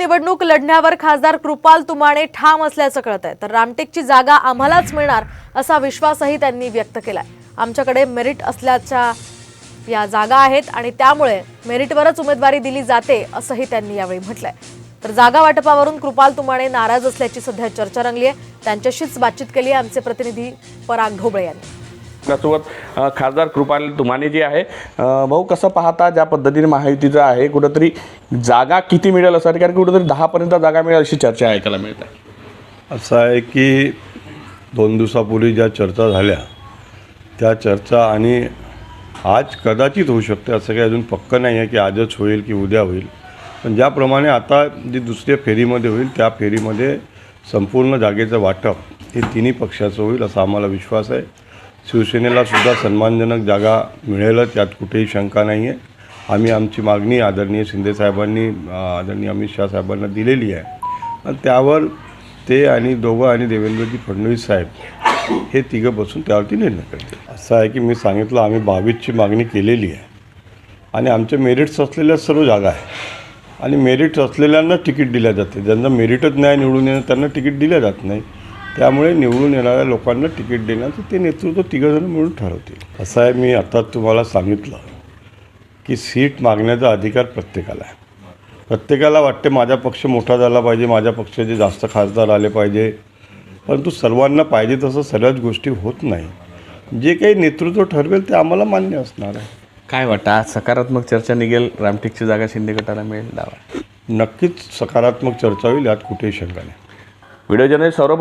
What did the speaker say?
निवडणूक लढण्यावर खासदार कृपाल तुमाणे ठाम असल्याचं कळत आहे तर रामटेकची जागा आम्हालाच मिळणार असा विश्वासही त्यांनी व्यक्त केलाय. आमच्याकडे मेरिट असल्याच्या या जागा आहेत आणि त्यामुळे मेरिटवरच उमेदवारी दिली जाते असंही त्यांनी यावेळी म्हटलंय. तर जागा वाटपावरून कृपाल तुमाणे नाराज असल्याची सध्या चर्चा रंगली आहे त्यांच्याशीच बातचीत केली आहे आमचे प्रतिनिधी पराग ढोबळे यांनी. आपल्यासोबत खासदार कृपाल तुमाने जे आहे. भाऊ कसं पाहता ज्या पद्धतीने महायुतीचं आहे कुठंतरी जागा किती मिळेल असं कारण की कुठंतरी दहापर्यंत जागा मिळेल अशी चर्चा ऐकायला मिळते. असं आहे की दोन दिवसापूर्वी ज्या चर्चा झाल्या त्या चर्चा आणि आज कदाचित होऊ शकते असं काही अजून पक्कं नाही आहे की आजच होईल की उद्या होईल. पण ज्याप्रमाणे आता जी दुसऱ्या फेरीमध्ये होईल त्या फेरीमध्ये संपूर्ण जागेचं वाटप हे तिन्ही पक्षाचं होईल असा आम्हाला विश्वास आहे. शिवसेनेला सुद्धा सन्मानजनक जागा मिळेलच यात कुठेही शंका नाही आहे आम्ही आमची मागणी आदरणीय शिंदेसाहेबांनी साहेबांनी आदरणीय अमित शाह साहेबांना दिलेली आहे. आणि त्यावर ते आणि दोघं आणि देवेंद्रजी फडणवीस साहेब हे तिघं बसून त्यावरती निर्णय करतील. असं आहे की मी सांगितलं आम्ही बावीसची मागणी केलेली आहे. आणि आमच्या मेरिट्स असलेल्या सर्व जागा आहे आणि मेरिट्स असलेल्यांना तिकीट दिल्या जाते. ज्यांना मेरिटच नाही निवडून येणं त्यांना तिकीट दिलं जात नाही. त्यामुळे निवडून येणाऱ्या लोकांना तिकीट देण्याचं ते नेतृत्व तिघंजणं मिळून ठरवतील. असं आहे मी आता तुम्हाला सांगितलं की सीट मागण्याचा अधिकार प्रत्येकाला आहे. प्रत्येकाला वाटते माझा पक्ष मोठा झाला पाहिजे माझ्या पक्षाचे जास्त खासदार आले पाहिजे. परंतु सर्वांना पाहिजे तसं सगळ्याच गोष्टी होत नाही. जे काही नेतृत्व ठरवेल ते आम्हाला मान्य असणार आहे. काय वाटतं? आज सकारात्मक चर्चा निघेल रामटेकची जागा शिंदे गटाला मिळेल डावा. नक्कीच सकारात्मक चर्चा होईल यात कुठेही शंका नाही. Video journalist Saurabh